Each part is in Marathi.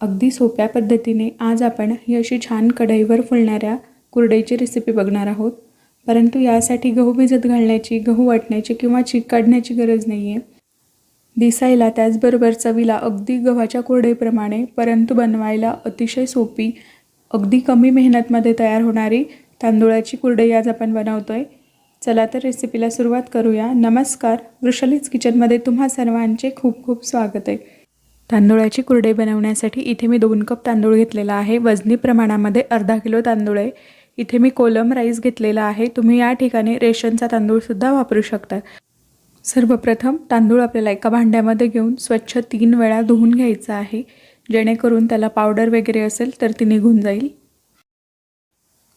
अगदी सोप्या पद्धतीने आज आपण ही अशी छान कढईवर फुलणाऱ्या कुरडईची रेसिपी बघणार आहोत. परंतु यासाठी गहू भिजत घालण्याची गहू वाटण्याची किंवा चीक काढण्याची गरज नाही आहे दिसायला त्याचबरोबर चवीला अगदी गव्हाच्या कुरडईप्रमाणे परंतु बनवायला अतिशय सोपी अगदी कमी मेहनतमध्ये तयार होणारी तांदूळाची कुरडई आज आपण बनवतो आहे चला तर रेसिपीला सुरुवात करूया. नमस्कार. वृषलीज किचनमध्ये तुम्हा सर्वांचे खूप खूप स्वागत आहे. तांदूळाची कुरडई बनवण्यासाठी इथे मी दोन कप तांदूळ घेतलेला आहे. वजनी प्रमाणामध्ये अर्धा किलो तांदूळ आहे. इथे मी कोलम राईस घेतलेला आहे. तुम्ही या ठिकाणी रेशनचा तांदूळसुद्धा वापरू शकता. सर्वप्रथम तांदूळ आपल्याला एका भांड्यामध्ये घेऊन स्वच्छ तीन वेळा धुवून घ्यायचं आहे. जेणेकरून त्याला पावडर वगैरे असेल तर ती निघून जाईल.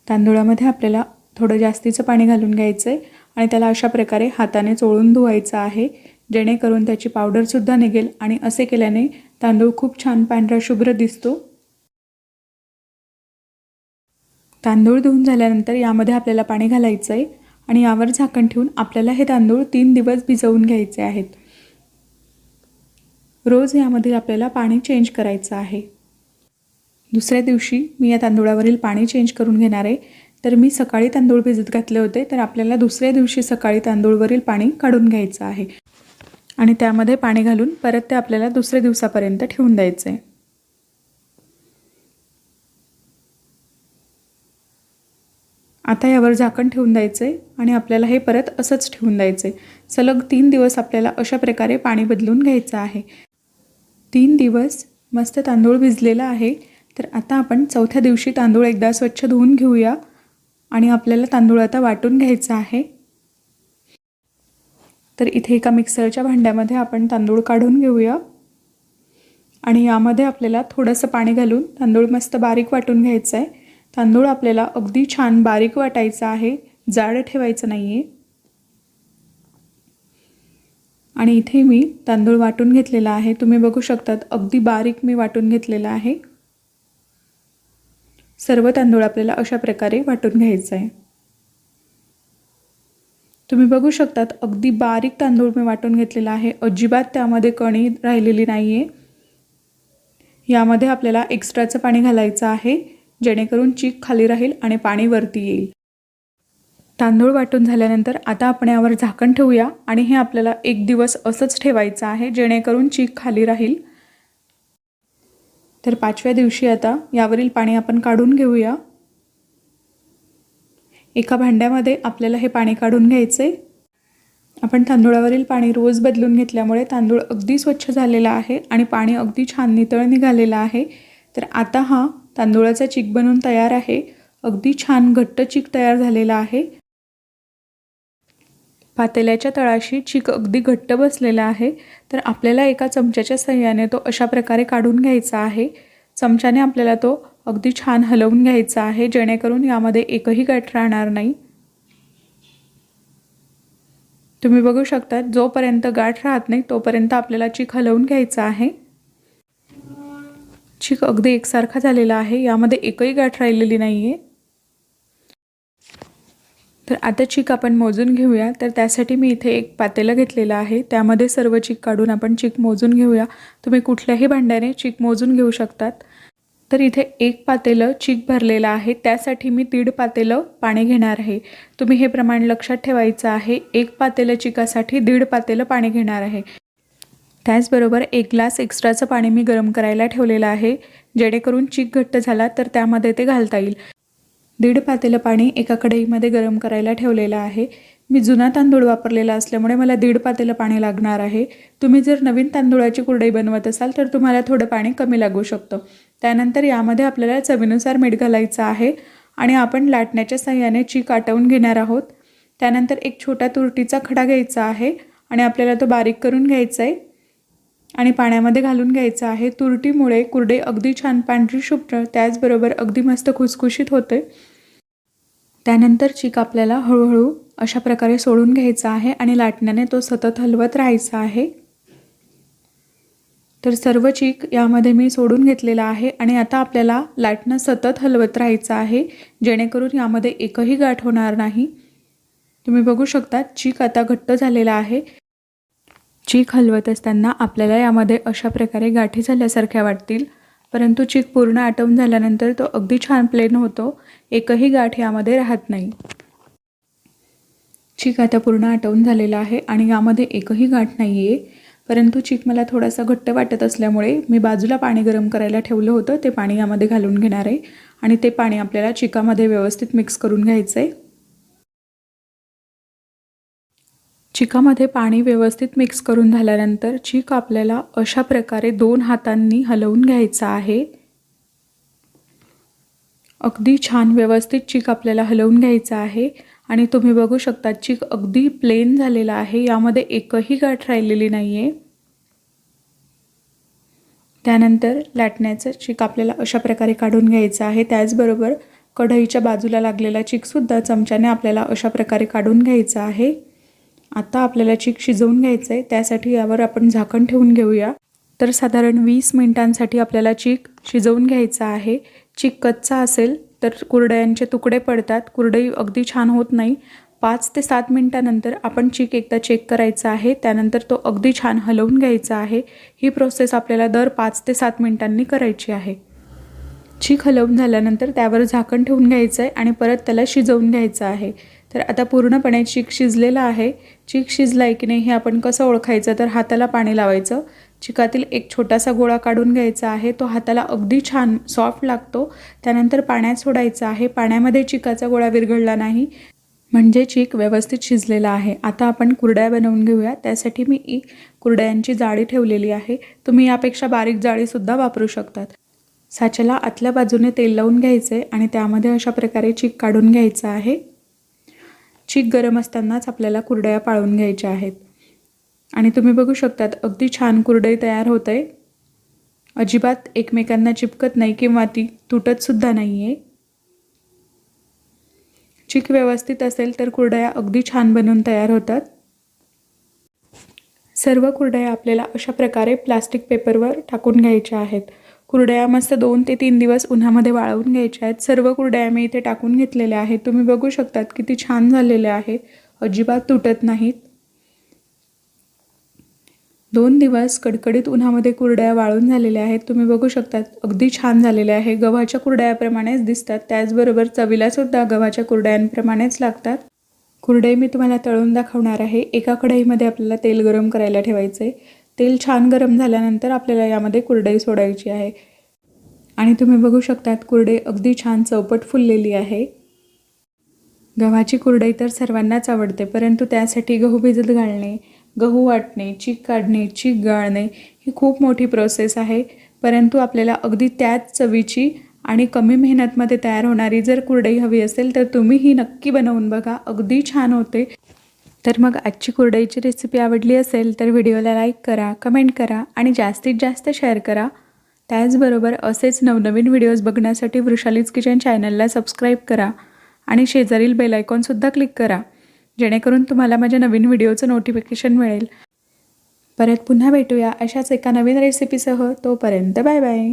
तांदूळामध्ये आपल्याला थोडं जास्तीचं पाणी घालून घ्यायचं आहे आणि त्याला अशा प्रकारे हाताने चोळून धुवायचं आहे. जेणेकरून त्याची पावडरसुद्धा निघेल आणि असे केल्याने तांदूळ खूप छान पांढरा शुभ्र दिसतो. तांदूळ धुवून झाल्यानंतर यामध्ये आपल्याला पाणी घालायचं आहे आणि यावर झाकण ठेवून आपल्याला हे तांदूळ तीन दिवस भिजवून घ्यायचे आहेत. रोज यामध्ये आपल्याला पाणी चेंज करायचं आहे. दुसऱ्या दिवशी मी या तांदूळावरील पाणी चेंज करून घेणार आहे. तर मी सकाळी तांदूळ भिजत घातले होते तर आपल्याला दुसऱ्या दिवशी सकाळी तांदूळवरील पाणी काढून घ्यायचं आहे. आणि त्यामध्ये पाणी घालून परत ते आपल्याला दुसऱ्या दिवसापर्यंत ठेवून द्यायचं. आहे आता यावर झाकण ठेवून द्यायचं आहे आणि आपल्याला हे परत असंच ठेवून द्यायचं. आहे सलग तीन दिवस आपल्याला अशा प्रकारे पाणी बदलून घ्यायचं आहे. तीन दिवस मस्त तांदूळ भिजलेला आहे. तर आता आपण चौथ्या दिवशी तांदूळ एकदा स्वच्छ धुवून घेऊया आणि आपल्याला तांदूळ आता वाटून घ्यायचा आहे. तर इथे एका मिक्सरच्या भांड्यामध्ये आपण तांदूळ काढून घेऊया. आणि यामध्ये आपल्याला थोडंसं पाणी घालून तांदूळ मस्त बारीक वाटून घ्यायचं आहे तांदूळ आपल्याला अगदी छान बारीक वाटायचा आहे. जाड ठेवायचं नाही आहे आणि इथे मी तांदूळ वाटून घेतलेला आहे. तुम्ही बघू शकतात अगदी बारीक मी वाटून घेतलेला आहे. सर्व तांदूळ आपल्याला अशा प्रकारे वाटून घ्यायचं आहे तुम्ही बघू शकतात अगदी बारीक तांदूळ मी वाटून घेतलेला आहे. अजिबात त्यामध्ये कणी राहिलेली नाही आहे यामध्ये आपल्याला एक्स्ट्राचं पाणी घालायचं आहे जेणेकरून चीक खाली राहील आणि पाणी वरती येईल. तांदूळ वाटून झाल्यानंतर आता आपण यावर झाकण ठेवूया आणि हे आपल्याला एक दिवस असंच ठेवायचं आहे जेणेकरून चीक खाली राहील. तर पाचव्या दिवशी आता यावरील पाणी आपण काढून घेऊया. एका भांड्यामध्ये आपल्याला हे पाणी काढून घ्यायचं. आहे आपण तांदूळावरील पाणी रोज बदलून घेतल्यामुळे तांदूळ अगदी स्वच्छ झालेला आहे आणि पाणी अगदी छान नितळ निघालेलं आहे. तर आता हा तांदूळाचा चीक बनवून तयार आहे. अगदी छान घट्ट चीक तयार झालेला आहे. पातेल्याच्या तळाशी चीक अगदी घट्ट बसलेला आहे. तर आपल्याला एका चमच्याच्या सहाय्याने तो अशा प्रकारे काढून घ्यायचा आहे. चमच्याने आपल्याला तो अगदी छान हलवून घ्यायचं आहे जेणेकरून यामध्ये एकही गाठ राहणार नाही. तुम्ही बघू शकता जोपर्यंत गाठ राहत नाही तोपर्यंत आपल्याला चीक हलवून घ्यायचा आहे. चीक अगदी एकसारखा झालेला आहे यामध्ये एकही गाठ राहिलेली नाही आहे तर आता चीक आपण मोजून घेऊया. तर त्यासाठी मी इथे एक पातेलं घेतलेलं आहे. त्यामध्ये सर्व चीक काढून आपण चीक मोजून घेऊया. तुम्ही कुठल्याही भांड्याने चीक मोजून घेऊ शकतात. तर इथे एक पातेलं चीक भरलेलं आहे. त्यासाठी मी दीड पातेलं पाणी घेणार आहे. तुम्ही हे प्रमाण लक्षात ठेवायचं आहे. एक पातेलं चिकासाठी दीड पातेलं पाणी घेणार आहे. त्याचबरोबर एक ग्लास एक्स्ट्राचं पाणी मी गरम करायला ठेवलेलं आहे. जेणेकरून चीक घट्ट झाला तर त्यामध्ये ते घालता येईल. दीड पातेलं पाणी एका कढईमध्ये गरम करायला ठेवलेलं आहे. मी जुना तांदूळ वापरलेला असल्यामुळे मला दीड पातेलं पाणी लागणार आहे. तुम्ही जर नवीन तांदूळाची कुरडई बनवत असाल तर तुम्हाला थोडं पाणी कमी लागू शकतं. त्यानंतर यामध्ये आपल्याला चवीनुसार मीठ घालायचं आहे आणि आपण लाटण्याच्या साह्याने चीक आटवून घेणार आहोत. त्यानंतर एक छोटा तुरटीचा खडा घ्यायचा आहे आणि आपल्याला तो बारीक करून घ्यायचा आहे आणि पाण्यामध्ये घालून घ्यायचं आहे. तुरटीमुळे कुरडई अगदी छान पांढरी शुभ्र त्याचबरोबर अगदी मस्त खुसखुशीत होते. त्यानंतर चीक आपल्याला हळूहळू अशा प्रकारे सोडून घ्यायचा आहे आणि लाटण्याने तो सतत हलवत राहायचा आहे. तर सर्व चीक यामध्ये मी सोडून घेतलेला आहे आणि आता आपल्याला लाटणं सतत हलवत राहायचं आहे. जेणेकरून यामध्ये एकही गाठ होणार नाही. तुम्ही बघू शकता चीक आता घट्ट झालेला आहे. चीक हलवत असताना आपल्याला यामध्ये अशा प्रकारे गाठी झाल्यासारख्या वाटतील. परंतु चीक पूर्ण आटवून झाल्यानंतर तो अगदी छान प्लेन होतो. एकही गाठ यामध्ये राहत नाही. चीक आता पूर्ण आटवून झालेला आहे आणि यामध्ये एकही गाठ नाही आहे परंतु चीक मला थोडासा घट्ट वाटत असल्यामुळे मी बाजूला पाणी गरम करायला ठेवलं होतं. ते पाणी यामध्ये घालून घेणार आहे आणि ते पाणी आपल्याला चिकामध्ये व्यवस्थित मिक्स करून घ्यायचं आहे चिकामध्ये पाणी व्यवस्थित मिक्स करून झाल्यानंतर चीक आपल्याला अशा प्रकारे दोन हातांनी हलवून घ्यायचा आहे. अगदी छान व्यवस्थित चीक आपल्याला हलवून घ्यायचा आहे. आणि तुम्ही बघू शकता चीक अगदी प्लेन झालेला आहे. यामध्ये एकही गाठ राहिलेली नाही आहे त्यानंतर लाटण्याचं चीक आपल्याला अशा प्रकारे काढून घ्यायचं आहे. त्याचबरोबर कढईच्या बाजूला लागलेला चीकसुद्धा चमच्याने आपल्याला अशा प्रकारे काढून घ्यायचा आहे. आता आपल्याला चीक शिजवून घ्यायचं आहे त्यासाठी यावर आपण झाकण ठेवून घेऊया. तर साधारण वीस मिनिटांसाठी आपल्याला चीक शिजवून घ्यायचा आहे. चीक कच्चा असेल तर कुरडयांचे तुकडे पडतात. कुरडई अगदी छान होत नाही. पाच ते सात मिनटानंतर आपण चीक एकदा चेक करायचा आहे. त्यानंतर तो अगदी छान हलवून घ्यायचा आहे. ही प्रोसेस आपल्याला दर पाच ते सात मिनिटांनी करायची आहे. चीक हलवून झाल्यानंतर त्यावर झाकण ठेवून घ्यायचं आहे आणि परत त्याला शिजवून घ्यायचं आहे. तर आता पूर्णपणे चीक शिजलेला आहे. चीक शिजला आहे की नाही हे आपण कसं ओळखायचं? तर हाताला पाणी लावायचं. चिकातील एक छोटासा गोळा काढून घ्यायचा आहे. तो हाताला अगदी छान सॉफ्ट लागतो. त्यानंतर पाण्यात सोडायचा आहे. पाण्यामध्ये चिकाचा गोळा विरघळला नाही. म्हणजे चीक व्यवस्थित शिजलेला आहे. आता आपण कुरड्या बनवून घेऊया. त्यासाठी मी एक कुरड्यांची जाळी ठेवलेली आहे. तुम्ही यापेक्षा बारीक जाळीसुद्धा वापरू शकतात. साच्याला आतल्या बाजूने तेल लावून घ्यायचं आहे आणि त्यामध्ये अशा प्रकारे चीक काढून घ्यायचं आहे. चीक गरम असतानाच आपल्याला कुरड्या पाळून घ्यायच्या आहेत. आणि तुम्ही बघू शकतात अगदी छान कुरडई तयार होत आहे अजिबात एकमेकांना चिपकत नाही किंवा ती तुटतसुद्धा नाही आहे चीक व्यवस्थित असेल तर कुरडया अगदी छान बनवून तयार होतात. सर्व कुरडया आपल्याला अशा प्रकारे प्लास्टिक पेपरवर टाकून घ्यायच्या आहेत. कुरडया मस्त दोन ते तीन दिवस उन्हामध्ये वाळवून घ्यायच्या आहेत. सर्व कुरडया मी इथे टाकून घेतलेल्या आहेत. तुम्ही बघू शकतात किती छान झालेल्या आहे अजिबात तुटत नाहीत. दोन दिवस कडकडीत उन्हामध्ये कुरड्या वाळून झालेल्या आहेत. तुम्ही बघू शकतात अगदी छान झालेल्या आहे. गव्हाच्या कुरड्याप्रमाणेच दिसतात. त्याचबरोबर चवीलासुद्धा गव्हाच्या कुरड्यांप्रमाणेच लागतात. कुरडई मी तुम्हाला तळून दाखवणार आहे. एका कढईमध्ये आपल्याला तेल गरम करायला ठेवायचं. आहे तेल छान गरम झाल्यानंतर आपल्याला यामध्ये कुरडई सोडायची आहे. आणि तुम्ही बघू शकतात कुरडई अगदी छान चौपट फुललेली आहे. गव्हाची कुरडई तर सर्वांनाच आवडते परंतु त्यासाठी गहू भिजत घालणे गहू वाटणे चीक काढणे चीक गाळणे ही खूप मोठी प्रोसेस आहे. परंतु आपल्याला अगदी त्याच चवीची आणि कमी मेहनतमध्ये तयार होणारी जर कुरडई हवी असेल तर तुम्ही ही नक्की बनवून बघा. अगदी छान होते. तर मग आजची कुरडईची रेसिपी आवडली असेल तर व्हिडिओला लाईक करा कमेंट करा आणि जास्तीत जास्त शेअर करा. त्याचबरोबर असेच नवनवीन व्हिडिओज बघण्यासाठी वृषालीज किचन चॅनलला सबस्क्राईब करा आणि शेजारील बेलायकॉनसुद्धा क्लिक करा. जेणेकरून तुम्हाला माझ्या नवीन व्हिडिओचं नोटिफिकेशन मिळेल. परत पुन्हा भेटूया अशाच एका नवीन रेसिपीसह तोपर्यंत बाय बाय